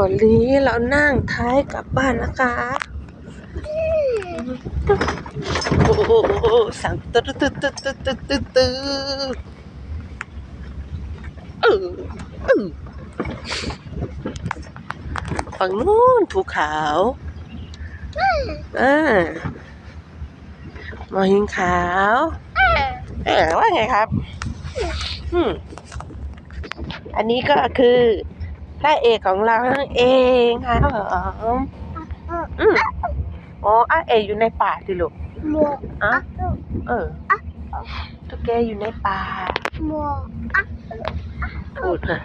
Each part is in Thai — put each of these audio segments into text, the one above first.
วันนี้เรานั่งท้ายกลับบ้านนะคะโอ้โหสั่งตึ๊ดตึ๊ดตึ๊ดตึ๊ดตึ๊ดตึ๊ดตึ๊ดเออเออฝั่งนู้นภูเขาอ่ามอหินขาว เออว่าไงครับ อืมอันนี้ก็คือ พระเอกของเรานั่นเองครับผมอืมอ๋ออ่เอกอยู่ในป่าสิลูกมัวอะเออตุ๊กแกอยู่ในป่ามัวพูดค่ะ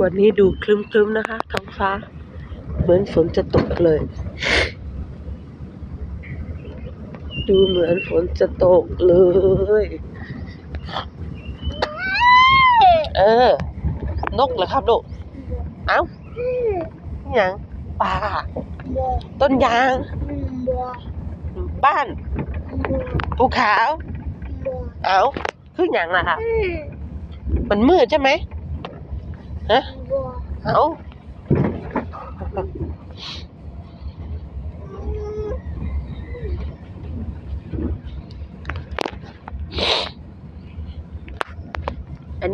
วันนี้ดูคลึ้มๆนะคะท้องฟ้า เหมือนฝนจะตกเลย ดูเหมือนฝนจะตกเลย เออ นกเหรอครับลูก เอ้าอหย่างป่าต้นยาง บ้านภูเขาเอ้าคืออย่างล่ะครับมันมืดใช่ไหมฮะเอ้า อัน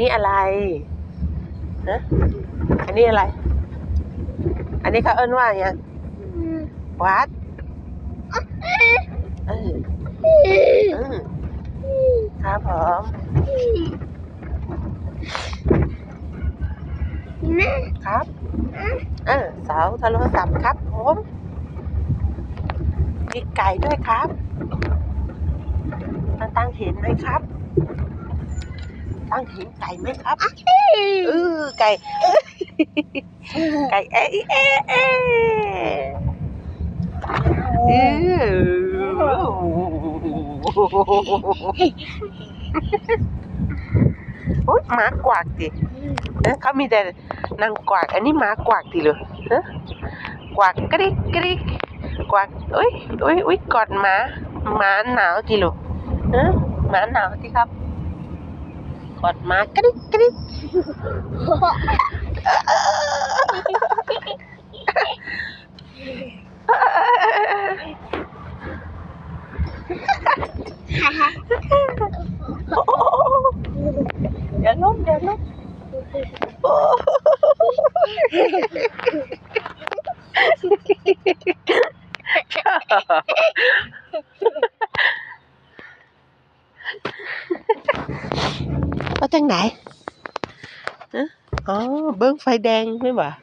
นี้อะไรนะอันนี้อะไร อันนี้เขาเอิ้นว่าอย่างวัดเออเออครับผม แม่ครับเออเสาโทรศัพท์ครับผมมีไก่ด้วยครับตั้งตั้งเห็นไหมครับ ตั้งเห็นไก่ไหมครับเออไก่ไก่เอ๊ะเอ๊ะเอ๊ะเออ โอ๊ยหมากวากดิเขามีแต่นางกวาก อันนี้หมากวากทีเลยฮะกวากกริกกริกกวากอุ้ยอุ้ยอุ้ยกอดหมาหมาหนาวทีลูกฮะหมาหนาวทีครับกอดหมากริกกริก เดี๋ยวล้มเดี๋ยวล้ม